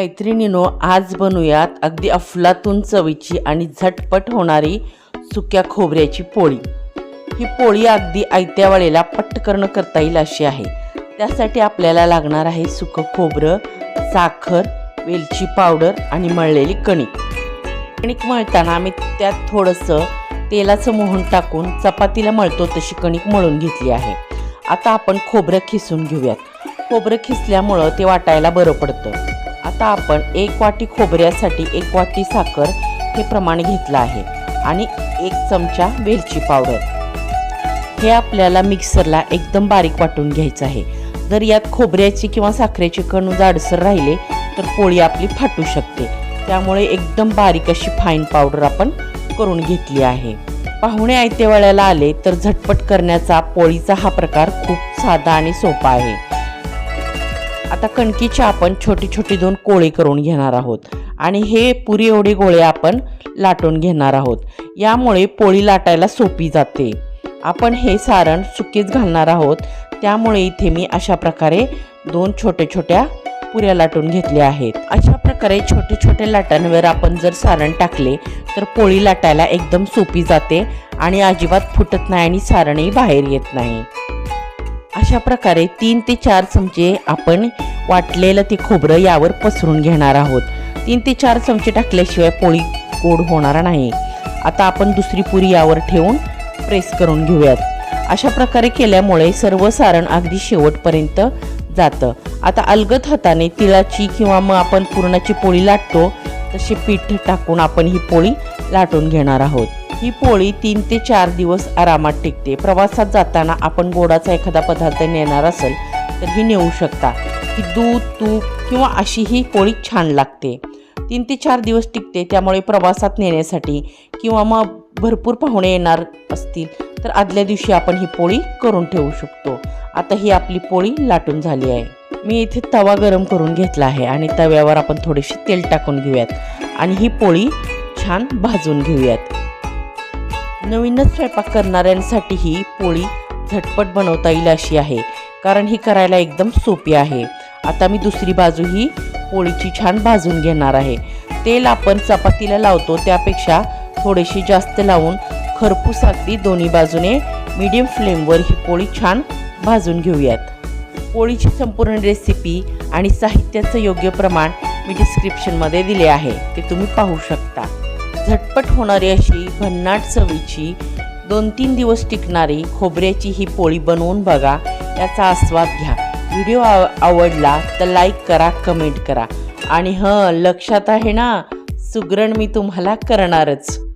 मैत्रिणीनो आज बनवूयात अगदी अफलातून चवीची आणि झटपट होणारी सुक्या खोबऱ्याची पोळी. ही पोळी अगदी आयत्या वेळेला पटकन करता येईल अशी आहे. त्यासाठी आपल्याला लागणार आहे सुकं खोबरं साखर वेलची पावडर आणि मळलेली कणिक. कणिक मळताना आम्ही त्यात थोडंसं तेलाचं मोहन टाकून चपातीला मळतो तशी कणिक मळून घेतली आहे. आता आपण खोबरं खिसून घेऊयात. खोबरं खिसल्यामुळं ते वाटायला बरं पडतं. आता आपण एक वाटी खोबऱ्यासाठी एक वाटी साखर हे प्रमाण घेतलं आहे आणि एक चमचा वेलची पावडर. हे आपल्याला मिक्सरला एकदम बारीक वाटून घ्यायचं आहे. जर यात खोबऱ्याची किंवा साखरेचे कण जाडसर राहिले तर पोळी आपली फाटू शकते. त्यामुळे एकदम बारीक अशी फाईन पावडर आपण करून घेतली आहे. पाहुणे आयते वेळेला आले तर झटपट करण्याचा पोळीचा हा प्रकार खूप साधा आणि सोपा आहे. आता कणकीचे आपण छोटी छोटी दोन कोळे करून घेणार आहोत. आणि हे पुरी एवढे गोळे आपण लाटून घेणार आहोत. यामुळे पोळी लाटायला सोपी जाते. आपण हे सारण सुकीच घालणार आहोत. त्यामुळे इथे मी अशा प्रकारे दोन छोट्या छोट्या पुऱ्या लाटून घेतल्या आहेत. अशा प्रकारे छोटे छोटे लाटांवर आपण जर सारण टाकले तर पोळी लाटायला एकदम सोपी जाते आणि अजिबात फुटत नाही आणि सारणही बाहेर येत नाही. अशा प्रकारे तीन ते चार चमचे आपण वाटलेलं ते खोबरं यावर पसरून घेणार आहोत. तीन ते चार चमचे टाकल्याशिवाय पोळी गोड होणार नाही. आता आपण दुसरी पुरी यावर ठेवून प्रेस करून घेऊयात. अशा प्रकारे केल्यामुळे सर्व सारण अगदी शेवटपर्यंत जातं. आता अलगद हाताने तिळाची किंवा मग आपण पुरणाची पोळी लाटतो तशी पीठ टाकून आपण ही पोळी लाटून घेणार आहोत. ही पोळी तीन ते चार दिवस आरामात टिकते. प्रवासात जाताना आपण गोडाचा एखादा पदार्थ नेणार असेल तर ही नेऊ शकता. ही दूध तूप किंवा अशी ही पोळी छान लागते. तीन ते चार दिवस टिकते त्यामुळे प्रवासात नेण्यासाठी किंवा मग भरपूर पाहुणे येणार असतील तर आदल्या दिवशी आपण ही पोळी करून ठेवू शकतो. आता ही आपली पोळी लाटून झाली आहे. मी इथे तवा गरम करून घेतला आहे आणि तव्यावर आपण थोडेसे तेल टाकून घेऊयात आणि ही पोळी छान भाजून घेऊयात. नवीनच स्वयंपाक करणाऱ्यांसाठी ही पोळी झटपट बनवता येईल अशी आहे. कारण ही करायला एकदम सोपी आहे. आता मी दुसरी बाजू ही पोळीची छान भाजून घेणार आहे. तेल आपण चपातीला लावतो त्यापेक्षा थोडीशी जास्त लावून खरपूस अगदी दोन्ही बाजूने मीडियम फ्लेमवर ही पोळी छान भाजून घेऊयात. पोळीची संपूर्ण रेसिपी आणि साहित्याचं योग्य प्रमाण मी डिस्क्रिप्शनमध्ये दिले आहे. ते तुम्ही पाहू शकता. झटपट होणारी अशी भन्नाट चवीची दोन तीन दिवस टिकणारी खोबऱ्याची ही पोळी बनवून बघा याचा आस्वाद घ्या. व्हिडिओ आव आवडला तर लाईक करा कमेंट करा. आणि हं लक्षात आहे ना सुगरण मी तुम्हाला करणारच.